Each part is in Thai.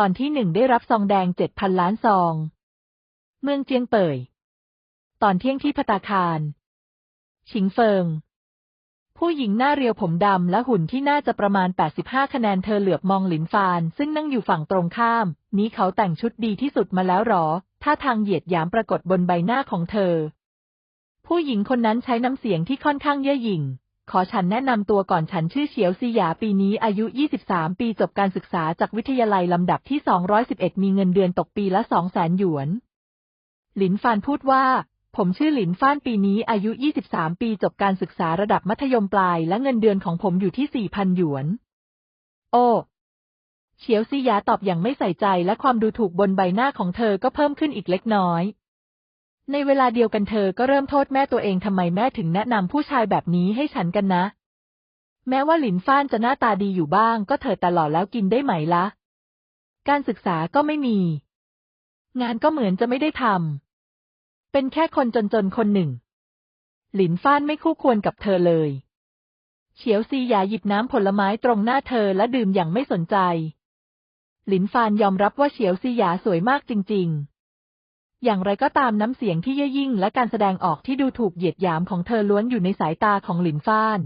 ตอนที่หนึ่งได้รับซองแดงเจ็ดพันล้านซอง เมืองเจียงเป่ย ตอนเที่ยงที่พตตาคาร ชิงเฟิง ผู้หญิงหน้าเรียวผมดำและหุ่นที่น่าจะประมาณ 85 คะแนนเธอเหลือบมองหลินฟาน ซึ่งนั่งอยู่ฝั่งตรงข้าม นี้เขาแต่งชุดดีที่สุดมาแล้วหรอ ท่าทางเหยียดหยามปรากฏบนใบหน้าของเธอ ผู้หญิงคนนั้นใช้น้ำเสียงที่ค่อนข้างเย่อหยิ่ง ขอฉันแนะนำตัวก่อนฉันชื่อเฉียวซีหยาปีนี้อายุ 23 ปีจบการศึกษาจากวิทยาลัยลำดับที่ 211 มีเงินเดือนตกปีละ 200,000 หยวน หลินฟานพูดว่า ผมชื่อหลินฟานปีนี้อายุ 23 ปีจบการศึกษาระดับมัธยมปลายและเงินเดือนของผมอยู่ที่ 4,000 หยวน โอ้เฉียวซีหยาตอบอย่างไม่ใส่ใจและความดูถูกบนใบหน้าของเธอก็เพิ่มขึ้นอีกเล็กน้อย ในเวลาเดียวกันเธอก็เริ่มโทษแม่ตัวเองทำไมแม่ถึงแนะนำผู้ชายแบบนี้ให้ฉันกันนะ แม้ว่าหลินฟ้านจะหน้าตาดีอยู่บ้างก็เถิดตลอดแล้วกินได้ไหมล่ะ การศึกษาก็ไม่มี งานก็เหมือนจะไม่ได้ทำเป็นแค่คนจนๆคนหนึ่ง หลินฟ้านไม่คู่ควรกับเธอเลย เฉียวซีหยาหยิบน้ำผลไม้ตรงหน้าเธอและดื่มอย่างไม่สนใจ หลินฟานยอมรับว่าเฉียวซีหยาสวยมากจริง ๆ อย่างไรก็ตามน้ำเสียงที่เย่อหยิ่งและการแสดงออกที่ดูถูกเหยียดหยามของเธอล้วนอยู่ในสายตาของหลินฟาน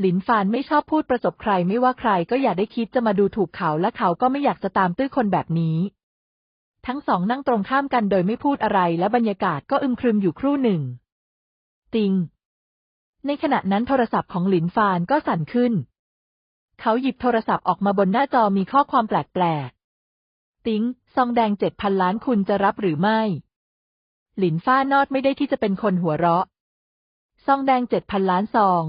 หลินฟานไม่ชอบพูดประสบใครไม่ว่าใครก็อย่าได้คิดจะมาดูถูกเขาและเขาก็ไม่อยากจะตามตื้อคนแบบนี้ ทั้งสองนั่งตรงข้ามกันโดยไม่พูดอะไรและบรรยากาศก็อึมครึมอยู่ครู่หนึ่ง ติง ในขณะนั้นโทรศัพท์ของหลินฟานก็สั่นขึ้น เขาหยิบโทรศัพท์ออกมาบนหน้าจอมีข้อความแปลกๆ ติงซองแดงเจ็ดพันล้านคุณจะรับหรือไม่ หลินฟ้านอดไม่ได้ที่จะเป็นคนหัวเราะ ซองแดงเจ็ดพันล้านซอง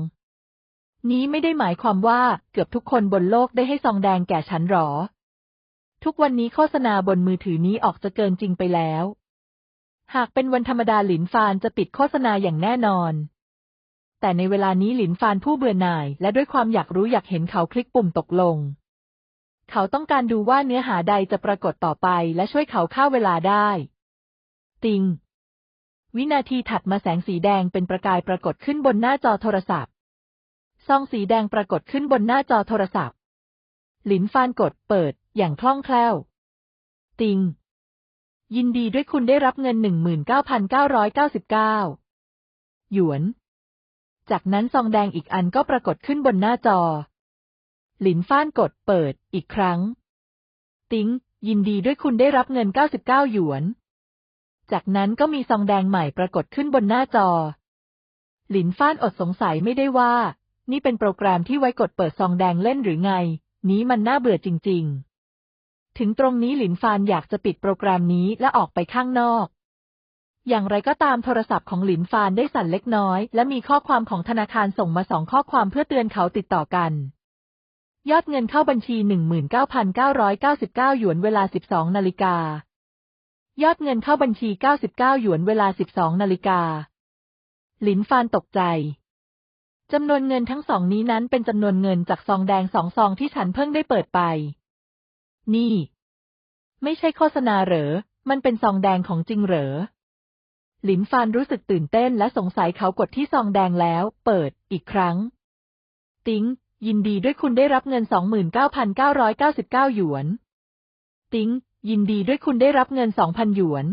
นี้ไม่ได้หมายความว่าเกือบทุกคนบนโลกได้ให้ซองแดงแก่ฉันหรอ ทุกวันนี้โฆษณาบนมือถือนี้ออกจะเกินจริงไปแล้ว หากเป็นวันธรรมดาหลินฟานจะปิดโฆษณาอย่างแน่นอน แต่ในเวลานี้หลินฟานผู้เบื่อหน่าย และด้วยความอยากรู้อยากเห็นเขาคลิกปุ่มตกลง เขาต้องการดูว่าเนื้อหาใดจะปรากฏต่อไปและช่วยเขาฆ่าเวลาได้ ติง วินาทีถัดมาแสงสีแดงเป็นประกายปรากฏขึ้นบนหน้าจอโทรศัพท์ซองสีแดงปรากฏขึ้นบนหน้าจอโทรศัพท์ หลินฟานกดเปิดอย่างคล่องแคล่ว ติง ยินดีด้วยคุณได้รับเงินหนึ่งหมื่นเก้าพันเก้าร้อยเก้าสิบเก้าหยวน จากนั้นซองแดงอีกอันก็ปรากฏขึ้นบนหน้าจอ หลินฟ้านกดเปิด อีกครั้ง ติงยินดีด้วยคุณได้รับเงินเก้าสิบเก้าหยวน จากนั้นก็มีซองแดงใหม่ปรากฏขึ้นบนหน้าจอ หลินฟ้านอดสงสัยไม่ได้ว่า นี่เป็นโปรแกรมที่ไว้กดเปิดซองแดงเล่นหรือไง นี้มันน่าเบื่อจริง ๆ ถึงตรงนี้หลินฟานอยากจะปิดโปรแกรมนี้และออกไปข้างนอกอย่างไรก็ตามโทรศัพท์ของหลินฟานได้สั่นเล็กน้อย และมีข้อความของธนาคารส่งมาสองข้อความเพื่อเตือนเขาติดต่อกัน ยอดเงินเข้าบัญชี 19,999 หยวนเวลา 12 นาฬิกา ยอดเงินเข้าบัญชี 99 หยวนเวลา 12 นาฬิกา หลินฟานตกใจ จำนวนเงินทั้งสองนี้นั้นเป็นจำนวนเงินจากซองแดงสองซองที่ฉันเพิ่งได้เปิดไป นี่ ไม่ใช่โฆษณาเหรอ มันเป็นซองแดงของจริงเหรอ หลินฟานรู้สึกตื่นเต้นและสงสัยเขากดที่ซองแดงแล้ว เปิด อีกครั้ง ติ้ง ยินดีด้วยคุณได้รับเงิน 29,999 หยวน ติ้ง ยินดีด้วยคุณได้รับเงิน 2,000 หยวน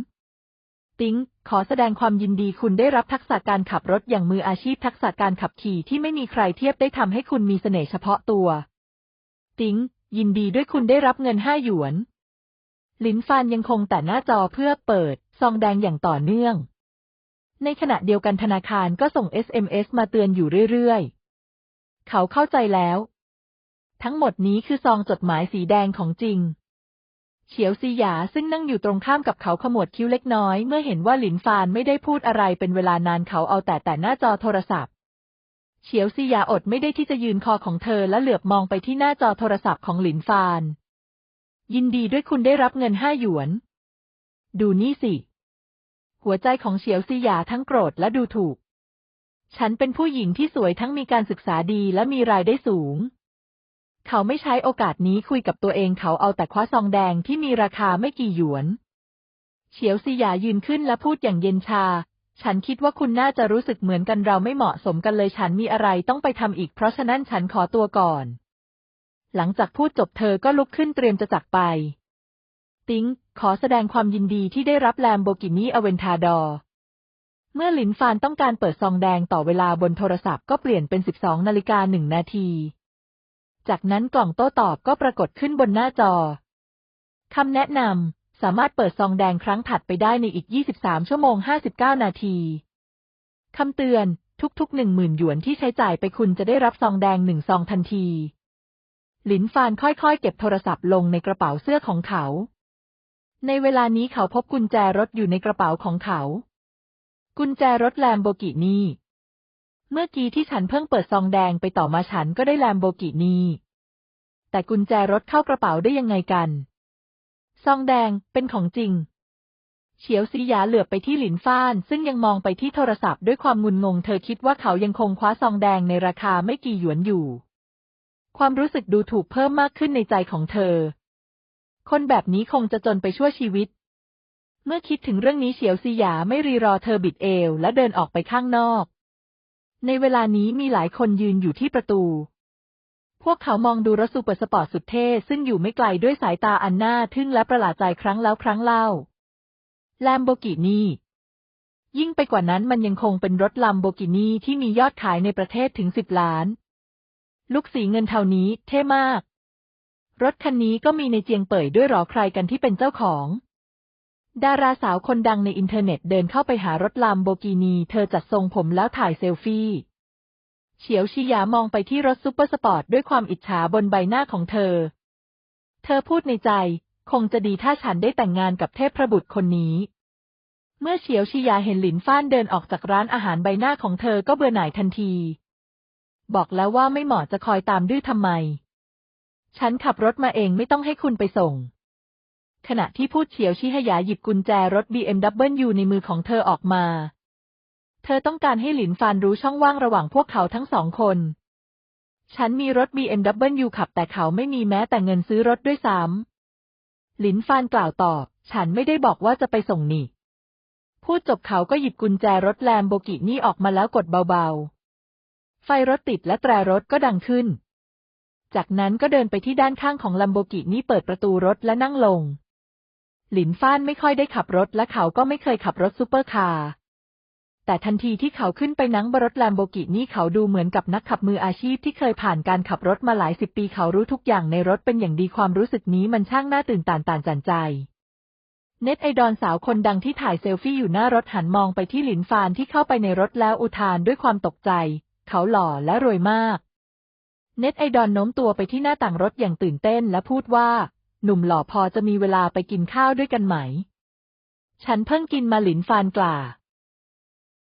ติ้ง ขอแสดงความยินดีคุณได้รับทักษะการขับรถอย่างมืออาชีพทักษะการขับขี่ที่ไม่มีใครเทียบได้ทำให้คุณมีเสน่ห์เฉพาะตัว ติ้ง ยินดีด้วยคุณได้รับเงินห้าหยวน ลินฟานยังคงแต่หน้าจอเพื่อเปิด ซองแดงอย่างต่อเนื่อง ในขณะเดียวกันธนาคารก็ส่ง SMS มาเตือนอยู่เรื่อยๆ เขาเข้าใจแล้ว ทั้งหมดนี้คือซองจดหมายสีแดงของจริงเฉียวซีหยาซึ่งนั่งอยู่ตรงข้ามกับเขาขมวดคิ้วเล็กน้อย เมื่อเห็นว่าหลินฟานไม่ได้พูดอะไรเป็นเวลานานเขาเอาแต่แต่หน้าจอโทรศัพท์เฉียวซีหยาอดไม่ได้ที่จะยืนคอของเธอและเหลือบมองไปที่หน้าจอโทรศัพท์ของหลินฟาน ยินดีด้วยคุณได้รับเงินห้าหยวน ดูนี่สิ หัวใจของเฉียวซีหยาทั้งโกรธและดูถูก ฉันเป็นผู้หญิงที่สวยทั้งมีการศึกษาดีและมีรายได้สูง เขาไม่ใช้โอกาสนี้คุยกับตัวเองเขาเอาแต่คว้าซองแดงที่มีราคาไม่กี่หยวน เฉียวซีหยายืนขึ้นและพูดอย่างเย็นชา ฉันคิดว่าคุณน่าจะรู้สึกเหมือนกันเราไม่เหมาะสมกันเลยฉันมีอะไรต้องไปทำอีกเพราะฉะนั้นฉันขอตัวก่อน หลังจากพูดจบเธอก็ลุกขึ้นเตรียมจะจากไป ติ้ง ขอแสดงความยินดีที่ได้รับแลมโบกินีอเวนทาดอร์ เมื่อหลินฟานต้องการเปิดซองแดงต่อเวลาบนโทรศัพท์ก็เปลี่ยนเป็น 12นาฬิกาหนึ่งนาที จากนั้นกล่องโต้ตอบก็ปรากฏขึ้นบนหน้าจอคำแนะนำสามารถเปิดซองแดงครั้งถัดไปได้ในอีก 23 ชั่วโมง 59 นาทีคำเตือนทุกๆ1 0,000หยวนที่ใช้จ่ายไปคุณจะได้รับซองแดงหนึ่งซองทันที หลินฟานค่อยๆ เก็บโทรศัพท์ลงในกระเป๋าเสื้อของเขา ในเวลานี้เขาพบกุญแจรถอยู่ในกระเป๋าของเขา กุญแจรถแลมโบกินีเมื่อกี้ที่ฉันเพิ่งเปิดซองแดงไปต่อมาฉันก็ได้แลมโบกินีแต่กุญแจรถเข้ากระเป๋าได้ยังไงกัน ซองแดงเป็นของจริง เฉียวซีหยาเหลือบไปที่หลินฟ้าน ซึ่งยังมองไปที่โทรศัพท์ด้วยความงุนงง เธอคิดว่าเขายังคงคว้าซองแดงในราคาไม่กี่หยวนอยู่ ความรู้สึกดูถูกเพิ่มมากขึ้นในใจของเธอ คนแบบนี้คงจะจนไปชั่วชีวิต เมื่อคิดถึงเรื่องนี้เฉียวซีหยาไม่รีรอเธอบิดเอวและเดินออกไปข้างนอก ในเวลานี้มีหลายคนยืนอยู่ที่ประตู พวกเขามองดูรถซูเปอร์สปอร์ตสุดเท่ซึ่งอยู่ไม่ไกลด้วยสายตาอันน่าทึ่งและประหลาดใจครั้งแล้วครั้งเล่า แลมโบกินียิ่งไปกว่านั้นมันยังคงเป็นรถลัมโบกินีที่มียอดขายในประเทศถึงสิบล้าน ลูกสีเงินเท่านี้เท่มาก รถคันนี้ก็มีในเจียงเป่ยด้วยหรอใครกันที่เป็นเจ้าของ ดาราสาวคนดังในอินเทอร์เน็ตเดินเข้าไปหารถลัมโบกินี เธอจัดทรงผมแล้วถ่ายเซลฟี่ เฉียวชิยามองไปที่รถซุปเปอร์สปอร์ตด้วยความอิจฉาบนใบหน้าของเธอ เธอพูดในใจ คงจะดีถ้าฉันได้แต่งงานกับเทพพระบุตรคนนี้ เมื่อเฉียวชิยาเห็นหลินฟ้านเดินออกจากร้านอาหารใบหน้าของเธอก็เบื่อหน่ายทันที บอกแล้วว่าไม่เหมาะจะคอยตามดื้อทำไม ฉันขับรถมาเองไม่ต้องให้คุณไปส่ง ขณะที่พูดเฉียวชิฮยาหยิบกุญแจรถ BMW ในมือของเธอออกมา เธอต้องการให้หลินฟานรู้ช่องว่างระหว่างพวกเขาทั้งสองคน ฉันมีรถ BMW ขับแต่เขาไม่มีแม้แต่เงินซื้อรถด้วยซ้ำหลินฟานกล่าวตอบ ฉันไม่ได้บอกว่าจะไปส่งนี่ พูดจบเขาก็หยิบกุญแจรถแลมโบกินี่ออกมาแล้วกดเบาๆ ไฟรถติดและแตรรถก็ดังขึ้น จากนั้นก็เดินไปที่ด้านข้างของลัมโบกินี่เปิดประตูรถและนั่งลง หลินฟ้านไม่ค่อยได้ขับรถและเขาก็ไม่เคยขับรถซูเปอร์คาร์แต่ทันทีที่เขาขึ้นไปนั่งบนรถแลมโบกินี่เขาดูเหมือนกับนักขับมืออาชีพที่เคยผ่านการขับรถมาหลายสิบปีเขารู้ทุกอย่างในรถเป็นอย่างดีความรู้สึกนี้มันช่างน่าตื่นตานตานจันใจ เน็ตไอดอนสาวคนดังที่ถ่ายเซลฟี่อยู่หน้ารถหันมองไปที่หลินฟานที่เข้าไปในรถแล้วอุทานด้วยความตกใจ เขาหล่อและรวยมาก เน็ตไอดอนโน้มตัวไปที่หน้าต่างรถอย่างตื่นเต้นและพูดว่า หนุ่มหล่อพอจะมีเวลาไปกินข้าวด้วยกันไหม ฉันเพิ่งกินมาหลินฟานกล่า